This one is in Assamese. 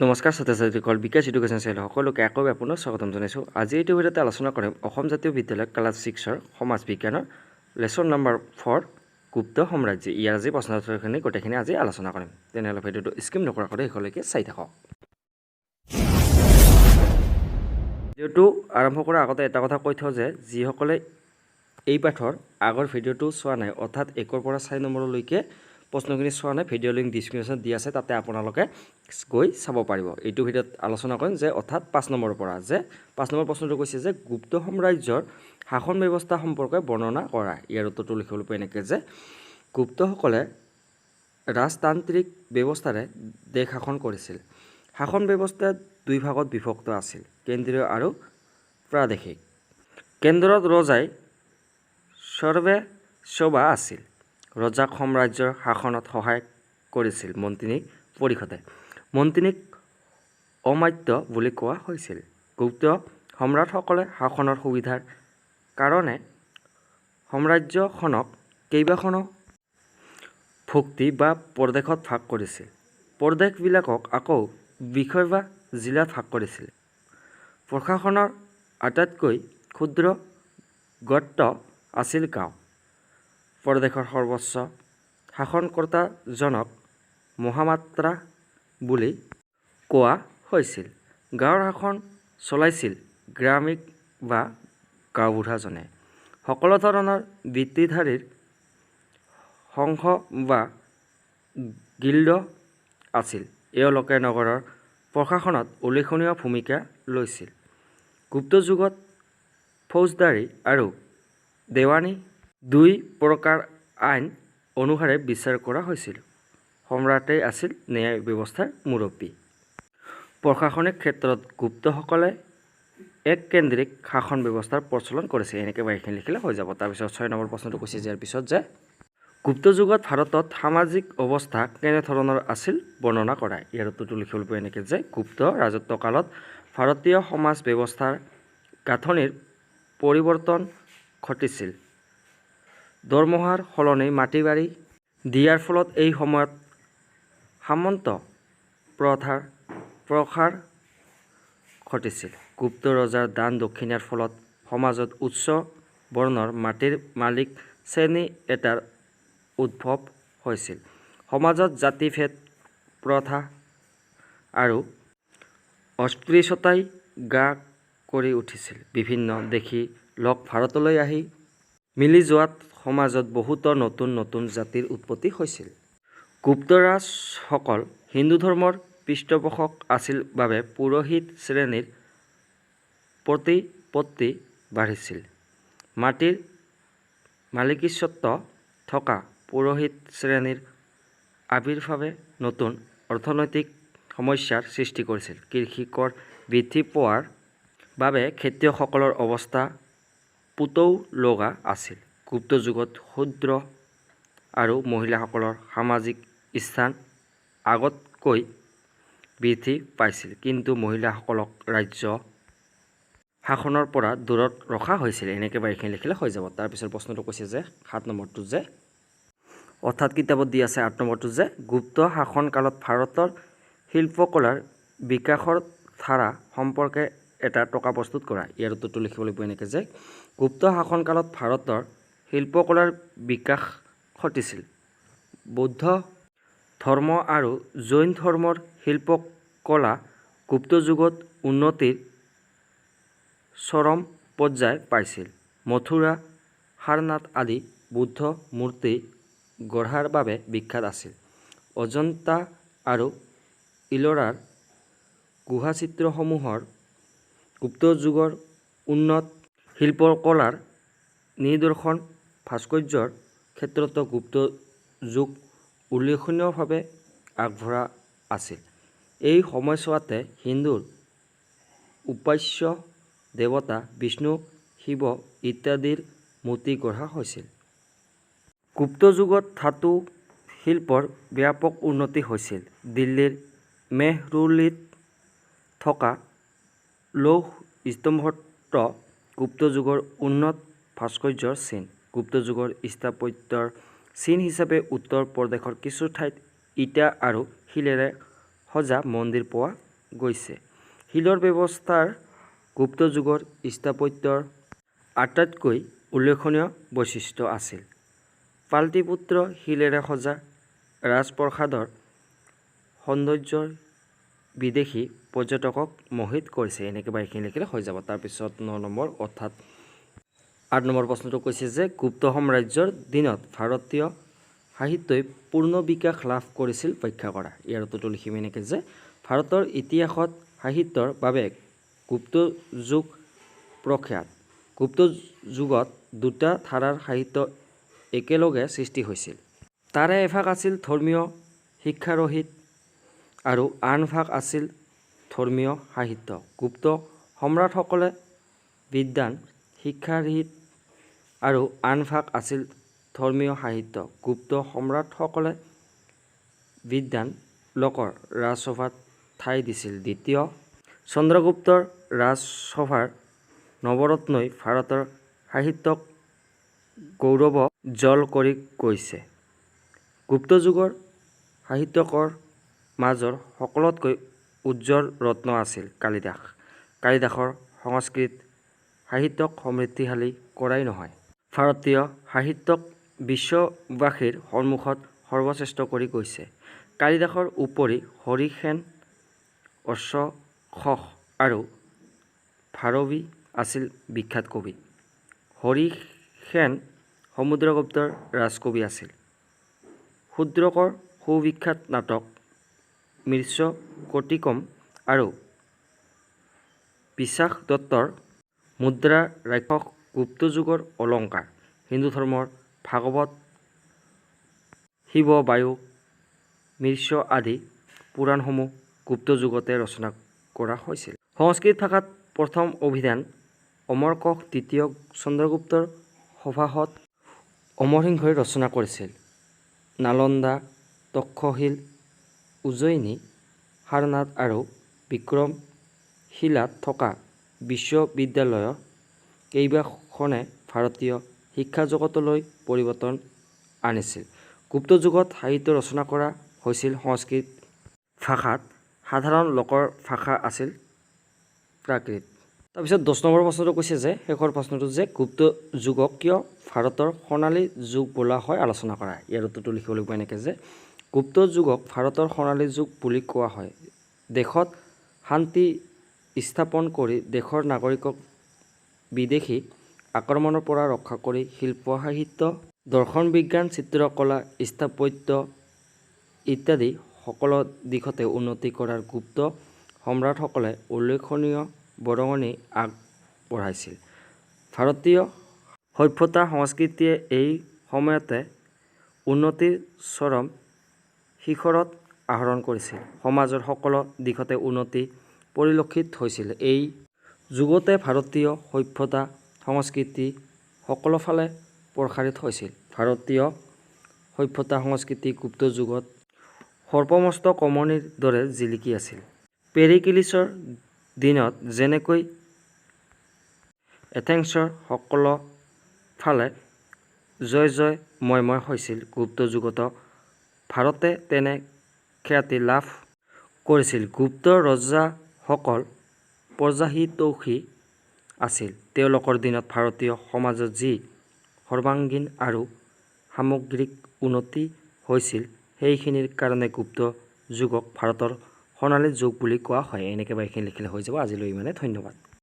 নমস্কাৰ ছাত্ৰ ছাত্ৰীসকল বিকাশ এডুকেশ্যন চেনেল সকলোকে আকৌ পুনৰ স্বাগতম জনাইছোঁ। আজি এইটো ভিডিঅ'তে আলোচনা কৰিম অসম জাতীয় বিদ্যালয় ক্লাছ ছিক্সৰ সমাজ বিজ্ঞানৰ লেচন নম্বৰ ফ'ৰ গুপ্ত সাম্ৰাজ্য। ইয়াৰ আজি প্ৰশ্ন উত্তৰখিনি গোটেইখিনি আজি আলোচনা কৰিম। তেনেহ'লে ভিডিঅ'টো স্কিম নকৰাকৈ শেষলৈকে চাই থাকক। ভিডিঅ'টো আৰম্ভ কৰাৰ আগতে এটা কথা কৈ থওঁ যে যিসকলে এই পাঠৰ আগৰ ভিডিঅ'টো চোৱা নাই অৰ্থাৎ একৰ পৰা চাৰি নম্বৰলৈকে প্ৰশ্নখিনি চোৱা নাই ভিডিঅ' লিংক ডিছক্ৰিপশ্যনত দি আছে, তাতে আপোনালোকে গৈ চাব পাৰিব। এইটো ভিডিঅ'ত আলোচনা কৰিম যে, অৰ্থাৎ পাঁচ নম্বৰৰ পৰা, যে পাঁচ নম্বৰ প্ৰশ্নটো কৈছে যে, গুপ্ত সাম্ৰাজ্যৰ শাসন ব্যৱস্থা সম্পৰ্কে বৰ্ণনা কৰা। ইয়াৰ উত্তৰটো লিখিবলৈ পাই এনেকৈ যে, গুপ্তসকলে ৰাজতান্ত্ৰিক ব্যৱস্থাৰে দেশ শাসন কৰিছিল। শাসন ব্যৱস্থা দুই ভাগত বিভক্ত আছিল, কেন্দ্ৰীয় আৰু প্ৰাদেশিক। কেন্দ্ৰত ৰজাই সৰ্বে সভা আছিল। ৰজাক সাম্ৰাজ্যৰ শাসনত সহায় কৰিছিল মন্ত্ৰী পৰিষদে। মন্ত্ৰীক অমাত্য বুলি কোৱা হৈছিল। গুপ্ত সম্ৰাটসকলে শাসনৰ সুবিধাৰ কাৰণে সাম্ৰাজ্যখনক কেইবাখনো ভক্তি বা প্ৰদেশত ভাগ কৰিছিল। প্ৰদেশবিলাকক আকৌ বিষয় বা জিলাত ভাগ কৰিছিল। প্ৰশাসনৰ আটাইতকৈ ক্ষুদ্ৰ গৰ্ত আছিল গাঁও। প্ৰদেশৰ সৰ্বোচ্চ শাসনকৰ্তাজনক মহামাত্ৰা বুলি কোৱা হৈছিল। গাঁৱৰ শাসন চলাইছিল গ্ৰামিক বা গাঁওবুঢ়াজনে। সকলো ধৰণৰ বৃত্তিধাৰীৰ সংঘ বা গিল্ড আছিল। এওঁলোকে নগৰৰ প্ৰশাসনত উল্লেখনীয় ভূমিকা লৈছিল। গুপ্ত যুগত ফৌজদাৰী আৰু দেৱানী দুই প্ৰকাৰ আইন অনুসাৰে বিচাৰ কৰা হৈছিল। সম্ৰাটেই আছিল ন্যায় ব্যৱস্থাৰ মুৰব্বী। প্ৰশাসনিক ক্ষেত্ৰত গুপ্তসকলে এক কেন্দ্ৰিক শাসন ব্যৱস্থাৰ প্ৰচলন কৰিছে, এনেকৈ বাৰীখিনি লিখিলে, হৈ যাব। তাৰপিছত ছয় নম্বৰ প্ৰশ্নটো কৈছে ইয়াৰ পিছত যে, গুপ্ত যুগত ভাৰতত সামাজিক অৱস্থা কেনেধৰণৰ আছিল বৰ্ণনা কৰা? ইয়াৰ উত্তৰটো লিখিবলৈ পাই এনেকৈ যে, গুপ্ত ৰাজত্বকালত ভাৰতীয় সমাজ ব্যৱস্থাৰ গাঁথনিৰ পৰিৱৰ্তন ঘটিছিল। দৰমহাৰ সলনি মাটি বাৰী দিয়াৰ ফলত এই সময়ত সামন্ত প্ৰথাৰ প্ৰসাৰ ঘটিছিল। গুপ্ত ৰজাৰ দান দক্ষিণাৰ ফলত সমাজত উচ্চ বৰ্ণৰ মাটিৰ মালিক শ্ৰেণী এটাৰ উদ্ভৱ হৈছিল। সমাজত জাতিভেদ, প্ৰথা আৰু অস্পৃশ্যতাই গা কৰি উঠিছিল। বিভিন্ন দেশী লোক ভাৰতলৈ আহি মিলি যোৱাত সমাজত বহুতো নতুন নতুন জাতিৰ উৎপত্তি হৈছিল। গুপ্তৰাজসকল হিন্দু ধৰ্মৰ পৃষ্ঠপোষক আছিল বাবে পুৰোহিত শ্ৰেণীৰ প্ৰতিপত্তি বাঢ়িছিল। মাটিৰ মালিকীস্বত্ব থকা পুৰোহিত শ্ৰেণীৰ আবিৰ্ভাৱে নতুন অৰ্থনৈতিক সমস্যাৰ সৃষ্টি কৰিছিল। কৃষি কৰ বৃদ্ধি পোৱাৰ বাবে খেতিয়কসকলৰ অৱস্থা পুতৌ লগা আছিল। গুপ্ত যুগত শূদ্ৰ আৰু মহিলাসকলৰ সামাজিক স্থান আগতকৈ বৃদ্ধি পাইছিল। কিন্তু মহিলাসকলক ৰাজ্য শাসনৰ পৰা দূৰত ৰখা হৈছিল। এনেকৈ বাৰীখিনি লিখিলে হৈ যাব। তাৰপিছত প্ৰশ্নটো কৈছে যে সাত নম্বৰটো যে অৰ্থাৎ কিতাপত দি আছে আঠ নম্বৰটো যে গুপ্ত শাসনকালত ভাৰতৰ শিল্পকলাৰ বিকাশৰ ধাৰা সম্পৰ্কে এটা টকা প্ৰস্তুত কৰা। ইয়াৰ উত্তৰটো লিখিবলৈ পোৱা এনেকৈ যে গুপ্ত শাসনকালত ভাৰতৰ শিল্পকলাৰ বিকাশ ঘটিছিল। বৌদ্ধ ধৰ্ম আৰু জৈন ধৰ্মৰ শিল্পকলা গুপ্ত যুগত উন্নতিৰ চৰম পৰ্যায় পাইছিল। মথুৰা সাৰনাথ আদি বুদ্ধ মূৰ্তি গঢ়াৰ বাবে বিখ্যাত আছিল। অজন্তা আৰু ইলোৰাৰ গুহাচিত্ৰসমূহৰ গুপ্ত যুগৰ উন্নত শিল্পকলাৰ নিদৰ্শন ভাস্কৰ্যৰ ক্ষেত্ৰতো গুপ্ত যুগ উল্লেখনীয়ভাৱে আগবঢ়া আছিল। এই সময়ছোৱাতে হিন্দুৰ উপাস্য দেৱতা বিষ্ণু শিৱ ইত্যাদিৰ মূৰ্তি গঢ়া হৈছিল। গুপ্ত যুগত ধাতু শিল্পৰ ব্যাপক উন্নতি হৈছিল। দিল্লীৰ মেহৰুলিত থকা লৌহ স্তম্ভত গুপ্ত যুগৰ উন্নত ভাস্কৰ্যৰ চিন। গুপ্ত যুগৰ স্থাপত্যৰ চিন হিচাপে উত্তৰ প্ৰদেশৰ কিছু ঠাইত ইটা আৰু শিলেৰে সজা মন্দিৰ পোৱা গৈছে। শিলৰ ব্যৱস্থাৰ গুপ্ত যুগৰ স্থাপত্যৰ আটাইতকৈ উল্লেখনীয় বৈশিষ্ট্য আছিল। পাটলিপুত্ৰ শিলেৰে সজা ৰাজপ্ৰসাদৰ সৌন্দৰ্যই বিদেশী পৰ্যটকক মোহিত কৰিছে। এনেকৈ বা লিখিলে হৈ যাব। তাৰপিছত ন নম্বৰ অৰ্থাৎ আঠ নম্বৰ প্ৰশ্নটো কৈছে যে, গুপ্ত সাম্ৰাজ্যৰ দিনত ভাৰতীয় সাহিত্যই পূৰ্ণ বিকাশ লাভ কৰিছিল ব্যাখ্যা কৰা। ইয়াৰ উত্তৰটো লিখিম এনেকৈ যে, ভাৰতৰ ইতিহাসত সাহিত্যৰ বাবে গুপ্ত যুগ প্ৰখ্যাত। গুপ্ত যুগত দুটা ধাৰাৰ সাহিত্য একেলগে সৃষ্টি হৈছিল। তাৰে এভাগ আছিল ধৰ্মীয় শিক্ষাৰহিত আৰু আন ভাগ আছিল ধৰ্মীয় সাহিত্য। গুপ্ত সম্ৰাটসকলে বিদ্বান, শিক্ষাৰহিত আৰু আন ভাগ আছিল ধৰ্মীয় সাহিত্য। গুপ্ত সম্ৰাটসকলে বিদ্বান লোকৰ ৰাজসভাত ঠাই দিছিল। দ্বিতীয় চন্দ্ৰগুপ্তৰ ৰাজসভাৰ নৱৰত্নই ভাৰতৰ সাহিত্যক গৌৰৱোজ্জ্বল কৰি গৈছে। গুপ্ত যুগৰ সাহিত্যকৰ মাজৰ সকলোতকৈ উজ্জ্বল ৰত্ন আছিল কালিদাস। কালিদাসৰ সংস্কৃত সাহিত্যক সমৃদ্ধিশালী কৰাই নহয়। ভাৰতীয় সাহিত্যক বিশ্ববাসীৰ সন্মুখত সৰ্বশ্ৰেষ্ঠ কৰি গৈছে। কালিদাসৰ উপৰি হৰিসেন অশ্বঘোষ আৰু ভাৰবী আছিল বিখ্যাত কবি। হৰিসেন সমুদ্ৰগুপ্তৰ ৰাজকবি আছিল। শূদ্ৰকৰ সুবিখ্যাত নাটক মৃচ্ছকটিকম আৰু বিশাখদত্তৰ মুদ্ৰা ৰাক্ষস গুপ্ত যুগৰ অলংকাৰ। হিন্দু ধৰ্মৰ ভাগৱত শিৱ বায়ু মৃচ্ছ আদি পুৰাণসমূহ গুপ্ত যুগতে ৰচনা কৰা হৈছিল। সংস্কৃত ভাষাত প্ৰথম অভিধান অমৰকোষ দ্বিতীয় চন্দ্ৰগুপ্তৰ সভাসদ অমৰসিংহই ৰচনা কৰিছিল। নালন্দা তক্ষশিল উজ্জয়িনী সাৰনাথ আৰু বিক্ৰমশিলাত থকা বিশ্ববিদ্যালয় কেইবাখনে ভাৰতীয় শিক্ষাজগতলৈ পৰিৱৰ্তন আনিছিল। গুপ্ত যুগত সাহিত্য ৰচনা কৰা হৈছিল সংস্কৃত ভাষাত। সাধাৰণ লোকৰ ভাষা আছিল প্ৰাকৃত। তাৰপিছত দহ নম্বৰ প্ৰশ্নটো কৈছে যে শেষৰ প্ৰশ্নটো যে গুপ্ত যুগক কিয় ভাৰতৰ সোণালী যুগ বোলা হয় আলোচনা কৰা? ইয়াৰ উত্তৰটো লিখিব লাগিব এনেকৈ যে গুপ্ত যুগক ভাৰতৰ সোণালী যুগ বুলি কোৱা হয়। দেশত শান্তি স্থাপন কৰি দেশৰ নাগৰিকক বিদেশি আক্ৰমণৰ পৰা ৰক্ষা কৰি শিল্প সাহিত্য দৰ্শন বিজ্ঞান, চিত্ৰকলা, স্থাপত্য ইত্যাদি সকলো দিশতে উন্নতি কৰাৰ গুপ্ত সম্ৰাটসকলে উল্লেখনীয় বৰঙণি আগবঢ়াইছিল। ভাৰতীয় সভ্যতা সংস্কৃতিয়ে এই সময়তে উন্নতিৰ চৰম শিখৰত আৰোহণ কৰিছিল। সমাজৰ সকলো দিশতে উন্নতি পৰিলক্ষিত হৈছিল। এই যুগতে ভাৰতীয় সভ্যতা সংস্কৃতি সকলোফালে প্ৰসাৰিত হৈছিল। ভাৰতীয় সভ্যতা সংস্কৃতি গুপ্ত যুগত সৰ্পমস্ত কমনীৰ দৰে জিলিকি আছিল। পেৰিকিলিছৰ দিনত যেনেকৈ এথেন্সৰ সকলো ফালে জয় জয় ময়ময় হৈছিল গুপ্ত যুগতো ভাৰতে তেনে খ্যাতি লাভ কৰিছিল। গুপ্ত ৰজাসকল প্ৰজাহিতৈষী আছিল। তেওঁলোকৰ দিনত ভাৰতীয় সমাজত যি সৰ্বাংগীন আৰু সামগ্ৰিক উন্নতি হৈছিল, সেইখিনিৰ কাৰণে গুপ্ত যুগক ভাৰতৰ সোণালী যুগ বুলি কোৱা হয়। এনেকৈ বা এইখিনি লিখিলে হৈ যাব। আজিলৈ ইমানে। ধন্যবাদ।